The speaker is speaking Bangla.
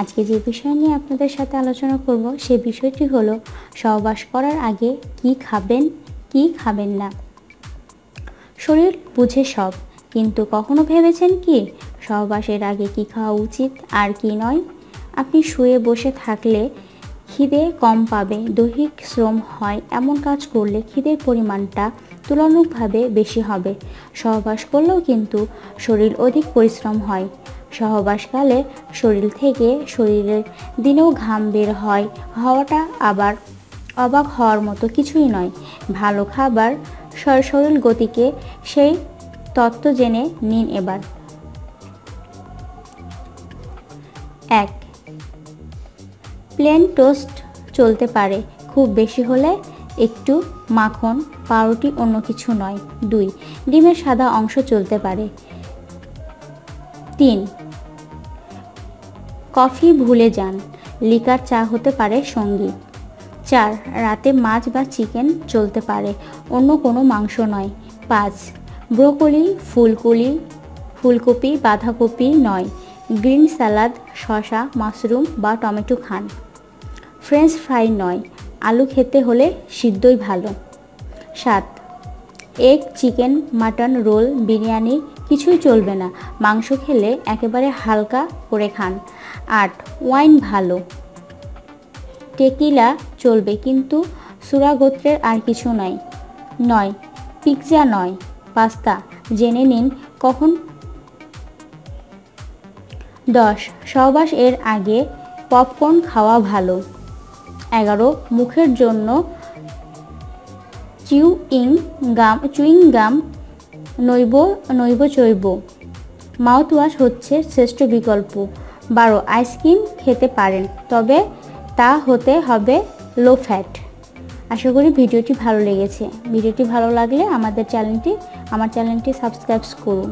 আজকে যে বিষয় নিয়ে আপনাদের সাথে আলোচনা করব, সে বিষয়টি হলো, সহবাস করার আগে কি খাবেন কি খাবেন না? শরীর বুঝে সব, কিন্তু কখনো ভেবেছেন কি, সহবাসের আগে কি খাওয়া উচিত আর কি নয়? আপনি শুয়ে বসে থাকলে খিদে কম পাবে, দৈহিক শ্রম হয়, এমন কাজ করলে খিদের পরিমাণটা তুলনামূলকভাবে বেশি হবে। সহবাস করলেও কিন্তু শরীর অধিক পরিশ্রম হয়। সহবাসকালে শরীর থেকে শরীরের দিনেও ঘাম বের হয়। হওয়াটা আবার অবাক হওয়ার মতো কিছুই নয়। ভালো খাবার শরীর গতিকে সেই তত্ত্ব জেনে নিন এবার। এক, প্লেন টোস্ট চলতে পারে। খুব বেশি হলে একটু মাখন, পাউরুটি অন্য কিছু নয়। দুই, ডিমের সাদা অংশ চলতে পারে। তিন। কফি ভুলে যান, লিকার চা হতে পারে সঙ্গী চার, রাতে মাছ বা চিকেন চলতে পারে, অন্য কোনো মাংস নয়। পাঁচ, ব্রোকলি, ফুলকলি, ফুলকপি, বাঁধাকপি নয়। গ্রিন স্যালাদ শশা মাশরুম বা টমেটো খান। ফ্রেঞ্চ ফ্রাই নয়, আলু খেতে হলে সিদ্ধই ভালো। সাত, egg, chicken, mutton roll, biryani কিছুই চলবে না। মাংস খেলে একেবারে হালকা করে খান। আট, ওয়াইন ভালো। টেকিলা চলবে, কিন্তু সুরাগোত্রের আর কিছু নয়। নয়, পিৎজা নয়, পাস্তা। জেনে নিন কখন। দশ, সহবাস এর আগে পপকর্ন খাওয়া ভালো। এগারো, মুখের জন্য চিউইং গাম চুইং গাম নৈব নৈব চৈব। মাউথওয়াশ হচ্ছে শ্রেষ্ঠ বিকল্প। বারো আইসক্রিম খেতে পারেন, তবে তা হতে হবে লো ফ্যাট আশা করি ভিডিওটি ভালো লেগেছে। ভিডিওটি ভালো লাগলে আমাদের চ্যানেলটি, আমার চ্যানেলটি সাবস্ক্রাইব করুন।